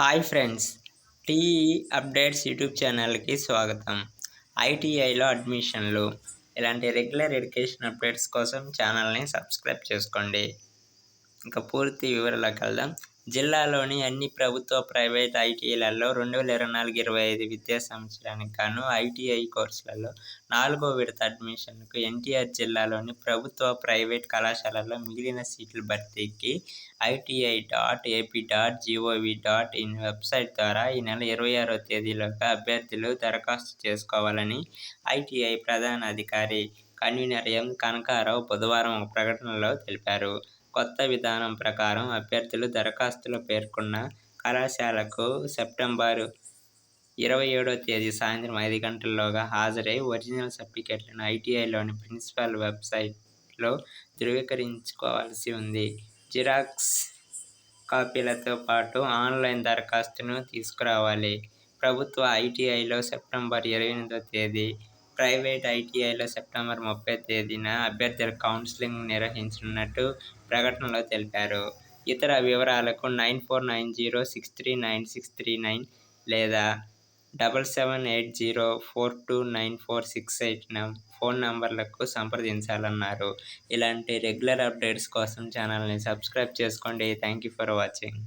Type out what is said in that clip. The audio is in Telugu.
Hi friends TE updates YouTube ఛానల్కి స్వాగతం. ఐటీఐలో అడ్మిషన్లు. ఇలాంటి రెగ్యులర్ ఎడ్యుకేషన్ అప్డేట్స్ కోసం ఛానల్ని సబ్స్క్రైబ్ చేసుకోండి. ఇంకా పూర్తి వివరాలకు వెళ్దాం. జిల్లాలోని అన్ని ప్రభుత్వ ప్రైవేట్ ఐటీఐలలో రెండు వేల ఇరవై నాలుగు ఇరవై ఐదు విద్యా సంవత్సరానికి గాను ఐటీఐ కోర్సులలో నాలుగో విడత అడ్మిషన్కు ఎన్టీఆర్ జిల్లాలోని ప్రభుత్వ ప్రైవేట్ కళాశాలల్లో మిగిలిన సీట్ల భర్తీకి ITI dot AP dot GOV dot in website ద్వారా ఈ నెల ఇరవై ఆరో తేదీలోగా అభ్యర్థులు దరఖాస్తు చేసుకోవాలని ఐటీఐ ప్రధాన అధికారి కన్వీనర్ ఎం కనకారావు బుధవారం ఒక ప్రకటనలో తెలిపారు. కొత్త విధానం ప్రకారం అభ్యర్థులు దరఖాస్తులో పేర్కొన్న కళాశాలకు సెప్టెంబరు ఇరవై ఏడో తేదీ సాయంత్రం ఐదు గంటల్లోగా హాజరై ఒరిజినల్ సర్టిఫికెట్లను ఐటీఐలోని ప్రిన్సిపల్ వెబ్సైట్లో ధృవీకరించుకోవాల్సి ఉంది. జిరాక్స్ కాపీలతో పాటు ఆన్లైన్ దరఖాస్తును తీసుకురావాలి. ప్రభుత్వ ఐటీఐలో సెప్టెంబర్ ఇరవై ఎనిమిదో తేదీ ప్రైవేట్ ఐటీఐలో సెప్టెంబర్ ముప్పై తేదీన అభ్యర్థుల కౌన్సిలింగ్ నిర్వహించనున్నట్టు ప్రకటనలో తెలిపారు. ఇతర వివరాలకు nine four nine zero six three nine six three nine లేదా double seven eight zero four two nine four six eight phone నంబర్లకు సంప్రదించాలన్నారు. ఇలాంటి రెగ్యులర్ అప్డేట్స్ కోసం ఛానల్ని సబ్స్క్రైబ్ చేసుకోండి. Thank you for watching.